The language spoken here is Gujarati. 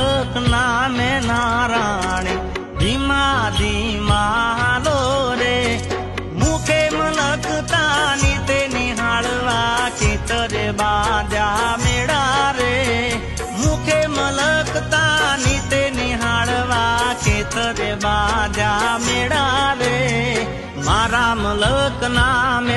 મારા નામે નારાણી ધીમા ધીમા હાલો રે મુખે મલકતા નીતે નિહાળવા ચિતરે બાજા મેળા રે મુખે મલકતા નીતે નિહાળવા ચિતરે બાજા મેળા રે મારા મલક નામે